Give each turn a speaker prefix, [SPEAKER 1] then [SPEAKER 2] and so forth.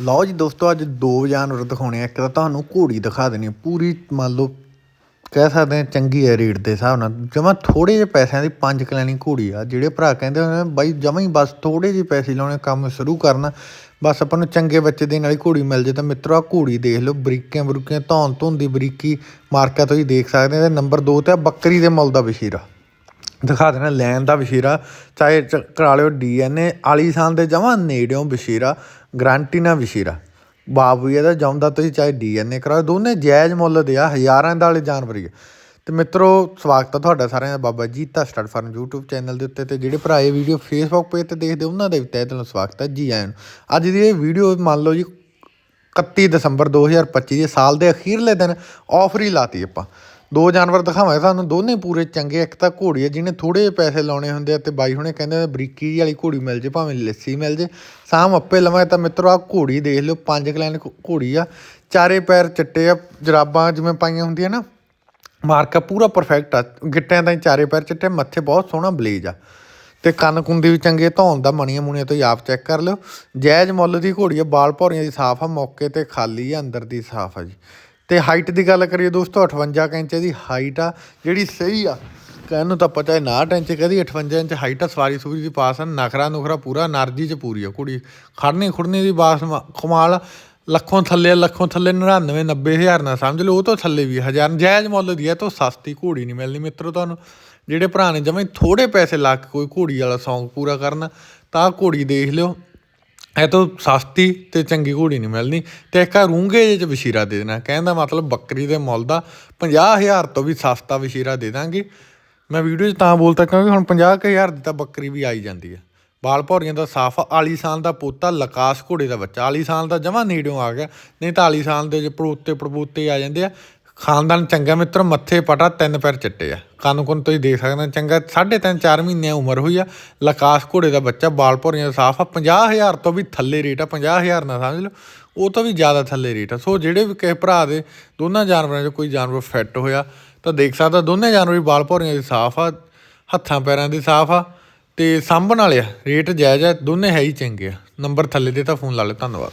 [SPEAKER 1] ਲਓ ਜੀ ਦੋਸਤੋ, ਅੱਜ ਦੋ ਜਾਨਵਰ ਦਿਖਾਉਣੇ ਆ। ਇੱਕ ਤਾਂ ਤੁਹਾਨੂੰ ਘੋੜੀ ਦਿਖਾ ਦੇਣੀ ਪੂਰੀ ਮੰਨ ਲਓ, ਕਹਿ ਸਕਦੇ ਆ ਚੰਗੀ ਹੈ ਰੇਟ ਦੇ ਹਿਸਾਬ ਨਾਲ। ਜਮਾ ਥੋੜੇ ਜਿਹੇ ਪੈਸਿਆਂ ਦੀ ਪੰਜ ਕਲੈਣੀ ਘੋੜੀ ਆ। ਜਿਹੜੇ ਭਰਾ ਕਹਿੰਦੇ ਹੁੰਦੇ ਨੇ ਬਾਈ ਜਮਾ ਹੀ ਬਸ ਥੋੜੇ ਜਿਹੇ ਪੈਸੇ ਲਾਉਣੇ, ਕੰਮ ਸ਼ੁਰੂ ਕਰਨਾ। ਬਸ ਆਪਾਂ ਨੂੰ ਚੰਗੇ ਬੱਚੇ ਦੇ ਨਾਲ ਹੀ ਘੋੜੀ ਮਿਲ ਜੇ ਤਾਂ ਮਿੱਤਰੋ ਆ ਘੋੜੀ ਦੇਖ ਲਓ। ਬਰੀਕੀਆਂ ਬਰੂਕੀਆਂ, ਧੌਣ ਧੁੰਨ ਦੀ ਬਰੀਕੀ ਮਾਰਕਾ ਤੋਂ ਹੀ ਦੇਖ ਸਕਦੇ ਆ। ਤੇ ਨੰਬਰ 2 ਤੇ ਆ, ਬੱਕਰੀ ਦੇ ਮੁੱਲ ਦਾ ਬਸ਼ੀਰਾ। ਦਿਖਾ ਦੇਣਾ, ਲੈਣ ਦਾ ਬਸ਼ੀਰਾ। ਚਾਹੇ ਚ- ਕਰਾ ਲਿਓ ਡੀਐਨਏ ਆਲੀਸ਼ਾਨ ਦੇ ਜਮਾਂ ਨੇੜਿਓਂ ਬਸ਼ੀਰਾ। ਗਰੰਟੀ ਨਾਲ ਵਸ਼ੀਰਾ। ਬਾਪ ਵੀ ਇਹਦਾ ਜੰਮਦਾ, ਤੁਸੀਂ ਚਾਹੇ ਡੀਐਨਏ ਕਰਾਓ, ਦੋਨੇ ਜਾਇਜ਼ ਮੁੱਲ ਦੇ ਆ, ਹਜ਼ਾਰਾਂ ਦਾ ਵਾਲੇ ਜਾਨਵਰ ਹੀ ਆ। ਤੇ ਮਿੱਤਰੋ, ਸਵਾਗਤ ਹੈ ਤੁਹਾਡਾ ਸਾਰਿਆਂ ਦਾ Baba Jeeta stud farm YouTube channel ਦੇ ਉੱਤੇ, ਤੇ ਜਿਹੜੇ ਭਰਾ ਇਹ ਵੀਡੀਓ Facebook ਪੇਜ ਤੇ ਦੇਖਦੇ, ਉਹਨਾਂ ਦਾ ਵੀ ਤਹਿ ਦਿਲੋਂ ਸਵਾਗਤ ਹੈ ਜੀ ਆਇਆਂ ਨੂੰ। ਅੱਜ ਦੀ ਇਹ ਵੀਡੀਓ ਮੰਨ ਲਓ ਜੀ 31 ਦਸੰਬਰ 2025 ਦੇ ਸਾਲ ਦੇ ਅਖੀਰਲੇ ਦਿਨ ਆਫਰ ਹੀ ਲਾਤੀ ਆਪਾਂ। ਦੋ ਜਾਨਵਰ ਦਿਖਾਵਾਂਗੇ ਤੁਹਾਨੂੰ, ਦੋਨੇ ਪੂਰੇ ਚੰਗੇ, ਇੱਕ ਤਾਂ ਘੋੜੀ ਹੈ ਜਿਹਨੇ ਥੋੜੇ ਜਿਹੇ ਪੈਸੇ ਲਾਉਣੇ ਹੁੰਦੇ ਆ ਤੇ ਬਾਈ ਹੁਣੇ ਕਹਿੰਦੇ ਬਰੀਕੀ ਵਾਲੀ ਘੋੜੀ ਮਿਲ ਜੇ, ਭਾਵੇਂ ਲੱਸੀ ਮਿਲ ਜੇ। ਸਾਮ ਆਪੇ ਲਵਾਂ ਤਾਂ ਮਿੱਤਰੋ ਆ ਘੋੜੀ ਦੇਖ ਲਿਓ, ਪੰਜ ਕਲੈਨ ਘੋੜੀ ਆ। ਚਾਰੇ ਪੈਰ ਚਿੱਟੇ ਆ, ਜਰਾਬਾਂ ਜਿਵੇਂ ਪਾਈਆਂ ਹੁੰਦੀਆਂ ਨਾ, ਮਾਰਕਾ ਪੂਰਾ ਪਰਫੈਕਟ ਆ। ਗਿੱਟਿਆਂ ਤਾਂ ਚਾਰੇ ਪੈਰ ਚਿੱਟੇ, ਮੱਥੇ ਬਹੁਤ ਸੋਹਣਾ ਬਲੇਜ ਆ। ਤੇ ਕੰਨ ਕੁੰਦੀ ਵੀ ਚੰਗੇ ਧੌਣ ਦਾ ਮਣੀਆਂ ਮੁਣੀਆਂ ਤੋਂ ਹੀ ਆਪ ਚੈੱਕ ਕਰ ਲਿਓ। ਜਾਇਜ਼ ਮੁੱਲ ਦੀ ਘੋੜੀ ਆ, ਬਾਲ ਭੌਰੀਆਂ ਦੀ ਸਾਫ਼ ਆ, ਮੌਕੇ ਤੇ ਖਾਲੀ ਆ, ਅੰਦਰ ਦੀ ਸਾਫ਼ ਆ ਜੀ। ਤੇ ਹਾਈਟ ਦੀ ਗੱਲ ਕਰੀਏ ਦੋਸਤੋ 58 ਇੰਚ ਦੀ ਹਾਈਟ ਆ, ਜਿਹੜੀ ਸਹੀ ਆ, ਕਹਿਣ ਨੂੰ ਤਾਂ ਪਤਾ ਹੈ 59 ਇੰਚ, ਕਹਦੀ 58 ਇੰਚ ਹਾਈਟ ਆ, ਸਵਾਰੀ ਸੂਰੀ ਦੀ ਪਾਸ ਆ, ਨਖਰਾ ਨੁਖਰਾ ਪੂਰਾ ਨਰਜੀ ਚ ਪੂਰੀ ਆ ਕੁੜੀ। ਖੜਨੀ ਖੁੜਨੀ ਦੀ ਬਾਸ ਕਮਾਲ ਲੱਖੋਂ ਥੱਲੇ ਲੱਖੋਂ ਥੱਲੇ 99 90000 ਨਾ ਸਮਝ ਲਓ, ਉਹ ਤੋਂ ਥੱਲੇ ਵੀ ਹਜ਼ਾਰ, ਜਾਇਜ਼ ਮੁੱਲ ਦੀ ਆ ਤੋਂ ਸਸਤੀ ਘੋੜੀ ਨਹੀਂ ਮਿਲਣੀ ਮਿੱਤਰੋ ਤੁਹਾਨੂੰ। ਜਿਹੜੇ ਪੁਰਾਣੇ ਜਮੇ ਥੋੜੇ ਪੈਸੇ ਲਾ ਕੇ ਕੋਈ ਘੋੜੀ ਵਾਲਾ ਸੌਂਗ ਪੂਰਾ ਕਰਨ, ਤਾਂ ਘੋੜੀ ਦੇਖ ਲਿਓ। ਇਹ ਤੋਂ ਸਸਤੀ ਤੇ ਚੰਗੀ ਘੋੜੀ ਨਹੀਂ ਮਿਲਣੀ। ਤੇ ਇੱਕ ਆ ਰੂੰਗੇ ਜਿਹੇ ਚ ਵਸ਼ੀਰਾ ਦੇ ਦੇਣਾ। ਕਹਿੰਦਾ ਮਤਲਬ ਬੱਕਰੀ ਦੇ ਮੁੱਲ ਦਾ 50000 ਤੋਂ ਵੀ ਸਸਤਾ ਵਸ਼ੀਰਾ ਦੇ ਦਾਂਗੇ। ਮੈਂ ਵੀਡੀਓ 'ਚ ਤਾਂ ਬੋਲਤਾ ਕਿਉਂਕਿ ਹੁਣ 50000 ਦੀ ਤਾਂ ਬੱਕਰੀ ਵੀ ਆਈ ਜਾਂਦੀ ਹੈ ਬਾਲ ਭੌਰੀਆਂ ਦਾ ਸਾਫ਼ ਆਲੀਸਾਨ ਦਾ ਪੋਤਾ, ਲਕਾਸ ਘੋੜੇ ਦਾ ਬੱਚਾ। ਆਲੀਸਾਨ ਦਾ ਜਮਾ ਨੇੜਿਓਂ ਆ ਗਿਆ। ਨਹੀਂ ਤਾਂ ਆਲੀਸਾਨ ਦੇ ਜੇ ਪੜੋਤੇ ਪੜਬੂਤੇ ਆ ਜਾਂਦੇ ਆ। ਖਾਨਦਾਨ ਚੰਗਾ ਮਿੱਤਰ, ਮੱਥੇ ਪਟਾ, ਤਿੰਨ ਪੈਰ ਚਿੱਟੇ ਆ। ਕੰਨ ਕੁੰਨ ਤੁਸੀਂ ਦੇਖ ਸਕਦੇ ਹੋ, ਚੰਗਾ। ਸਾਢੇ ਤਿੰਨ 4 ਮਹੀਨੇ ਉਮਰ ਹੋਈ ਆ। ਲਕਾਸ ਘੋੜੇ ਦਾ ਬੱਚਾ, ਬਾਲ ਭੌਰੀਆਂ ਦਾ ਸਾਫ਼ ਆ। 50000 ਤੋਂ ਵੀ ਥੱਲੇ ਰੇਟ ਆ 50000 ਨਾ ਸਮਝ ਲਓ। ਉਹ ਤੋਂ ਵੀ ਜ਼ਿਆਦਾ ਥੱਲੇ ਰੇਟ ਆ। ਸੋ ਜਿਹੜੇ ਵੀ ਕਿਸੇ ਭਰਾ ਦੇ, ਦੋਨਾਂ ਜਾਨਵਰਾਂ 'ਚੋਂ ਕੋਈ ਜਾਨਵਰ ਫਿੱਟ ਹੋਇਆ, ਤਾਂ ਦੇਖ ਸਕਦਾ ਦੋਨੇ ਜਾਨਵਰ ਵੀ ਬਾਲ ਭੌਰੀਆਂ ਦੀ ਸਾਫ਼ ਆ, ਹੱਥਾਂ ਪੈਰਾਂ ਦੀ ਸਾਫ਼ ਆ, ਤੇ ਸਾਂਭਣ ਵਾਲੇ ਆ। ਰੇਟ ਜਾਇਜ਼ ਆ, ਦੋਨੇ ਹੈ ਹੀ ਚੰਗੇ ਆ। ਨੰਬਰ ਥੱਲੇ ਦੇ ਤਾਂ ਫੋਨ ਲਾ ਲਿਓ, ਧੰਨਵਾਦ।